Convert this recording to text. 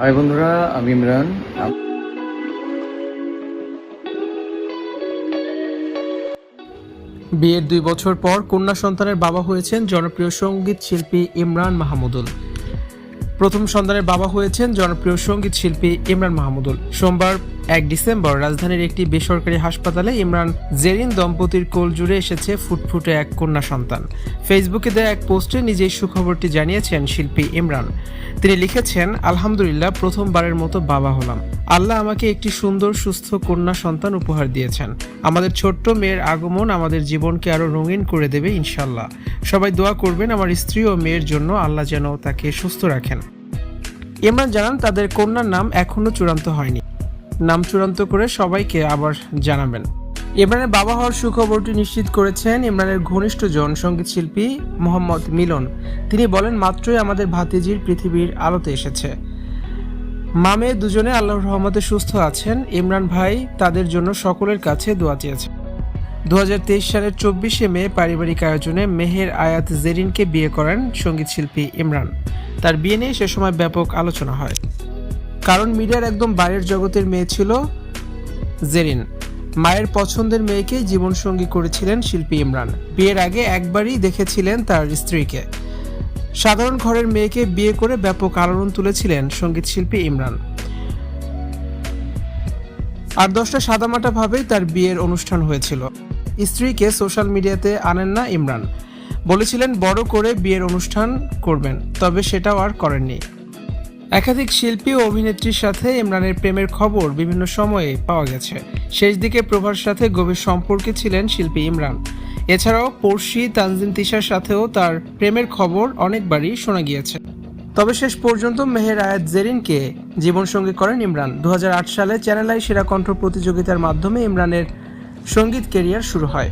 High বন্ধুরা, আমি ইমরান। বিয়ের দুই বছর পর কন্যা সন্তানের বাবা হয়েছেন জনপ্রিয় সংগীত শিল্পী ইমরান মাহমুদুল। প্রথম সন্তানের বাবা হয়েছেন জনপ্রিয় সংগীত শিল্পী ইমরান মাহমুদুল। সোমবার এক ডিসেম্বর রাজধানীর একটি বেসরকারি হাসপাতালে ইমরান জেরিন দম্পতির কোল জুড়ে এসেছে ফুটফুটে এক কন্যা সন্তান। ফেসবুকে দেয়া এক পোস্টে নিজেই সুখবরটি জানিয়েছেন শিল্পী ইমরান। তিনি লিখেছেন, আলহামদুলিল্লাহ, প্রথমবারের মতো বাবা হলাম। আল্লাহ আমাকে একটি সুন্দর, সুস্থ কন্যা সন্তান উপহার দিয়েছেন। আমাদের ছোট্ট মেয়ের আগমন আমাদের জীবনকে আরও রঙিন করে দেবে ইনশাল্লাহ সবাই দোয়া করবেন আমার স্ত্রী ও মেয়ের জন্য আল্লাহ যেন তাকে সুস্থ রাখেন। ইমরান জানান, তাদের কন্যার নাম এখনও চূড়ান্ত হয়নি। নাম চূড়ান্ত করে সবাইকে আবার জানাবেন। ইমরানের বাবা হওয়ার সুখবরটি নিশ্চিত করেছেন ইমরানের ঘনিষ্ঠজন সংগীত শিল্পী মোহাম্মদ মিলন। তিনি বলেন, মাত্রই আমাদের ভাতিজির পৃথিবীর আলোতে এসেছে। মামে দুজনে আল্লাহর রহমতে সুস্থ আছেন। ইমরান ভাই তাদের জন্য সকলের কাছে দোয়া চেয়েছেন। দু সালের চব্বিশে মে পারিবারিক আয়োজনে মেহের আয়াত জেরিনকে বিয়ে করেন সংগীত শিল্পী ইমরান। তার বিয়ে নিয়ে সে সময় ব্যাপক আলোচনা হয়। কারণ মিডিয়ার একদম বাইরের জগতের মেয়ে ছিল জেরিন। মায়ের পছন্দের মেয়েকেই জীবনসঙ্গী করেছিলেন শিল্পী ইমরান। বিয়ের আগে একবারই দেখেছিলেন তার স্ত্রীকে। সাধারণ ঘরের মেয়েকে বিয়ে করে ব্যাপক আলোড়ন তুলেছিলেন সংগীত শিল্পী ইমরান। আর দশটা সাদামাটা ভাবেই তার বিয়ের অনুষ্ঠান হয়েছিল। স্ত্রীকে সোশ্যাল মিডিয়াতে আনেন না ইমরান। বলেছিলেন, বড় করে বিয়ের অনুষ্ঠান করবেন। তবে সেটাও আর করেননি। একাধিক শিল্পী ও অভিনেত্রীর সাথে ইমরানের প্রেমের খবর বিভিন্ন সময়ে পাওয়া গেছে। শেষ দিকে প্রভার সাথে গভীর সম্পর্কে ছিলেন শিল্পী ইমরান। এছাড়াও পড়শি তানজিন তিশার সাথেও তার প্রেমের খবর অনেকবারই শোনা গিয়েছে। তবে শেষ পর্যন্ত মেহের আয়াত জেরিনকে জীবনসঙ্গী করেন ইমরান। দু হাজার আট সালে চ্যানেল আই সেরা কণ্ঠ প্রতিযোগিতার মাধ্যমে ইমরানের সংগীত কেরিয়ার শুরু হয়।